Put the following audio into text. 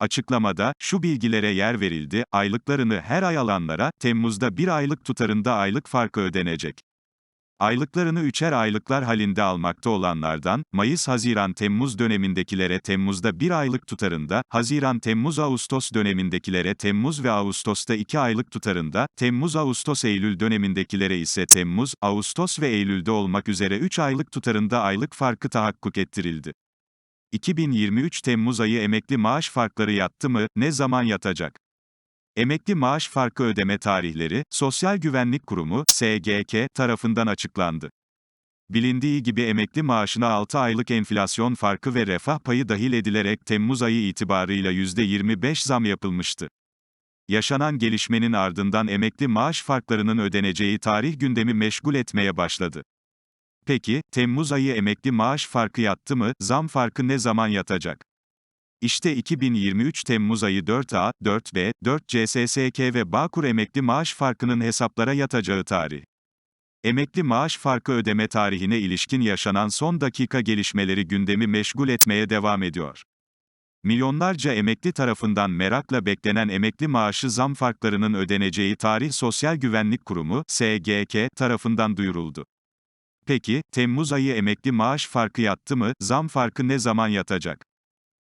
Açıklamada, şu bilgilere yer verildi, aylıklarını her ay alanlara, Temmuz'da bir aylık tutarında aylık farkı ödenecek. Aylıklarını üçer aylıklar halinde almakta olanlardan, Mayıs-Haziran-Temmuz dönemindekilere Temmuz'da bir aylık tutarında, Haziran-Temmuz-Ağustos dönemindekilere Temmuz ve Ağustos'ta iki aylık tutarında, Temmuz-Ağustos-Eylül dönemindekilere ise Temmuz, Ağustos ve Eylül'de olmak üzere 3 aylık tutarında aylık farkı tahakkuk ettirildi. 2023 Temmuz ayı emekli maaş farkları yattı mı, ne zaman yatacak? Emekli maaş farkı ödeme tarihleri, Sosyal Güvenlik Kurumu, SGK, tarafından açıklandı. Bilindiği gibi emekli maaşına 6 aylık enflasyon farkı ve refah payı dahil edilerek Temmuz ayı itibarıyla %25 zam yapılmıştı. Yaşanan gelişmenin ardından emekli maaş farklarının ödeneceği tarih gündemi meşgul etmeye başladı. Peki, Temmuz ayı emekli maaş farkı yattı mı, zam farkı ne zaman yatacak? İşte 2023 Temmuz ayı 4A, 4B, 4C SSK ve Bağkur emekli maaş farkının hesaplara yatacağı tarih. Emekli maaş farkı ödeme tarihine ilişkin yaşanan son dakika gelişmeleri gündemi meşgul etmeye devam ediyor. Milyonlarca emekli tarafından merakla beklenen emekli maaşı zam farklarının ödeneceği tarih Sosyal Güvenlik Kurumu, SGK, tarafından duyuruldu. Peki, Temmuz ayı emekli maaş farkı yattı mı, zam farkı ne zaman yatacak?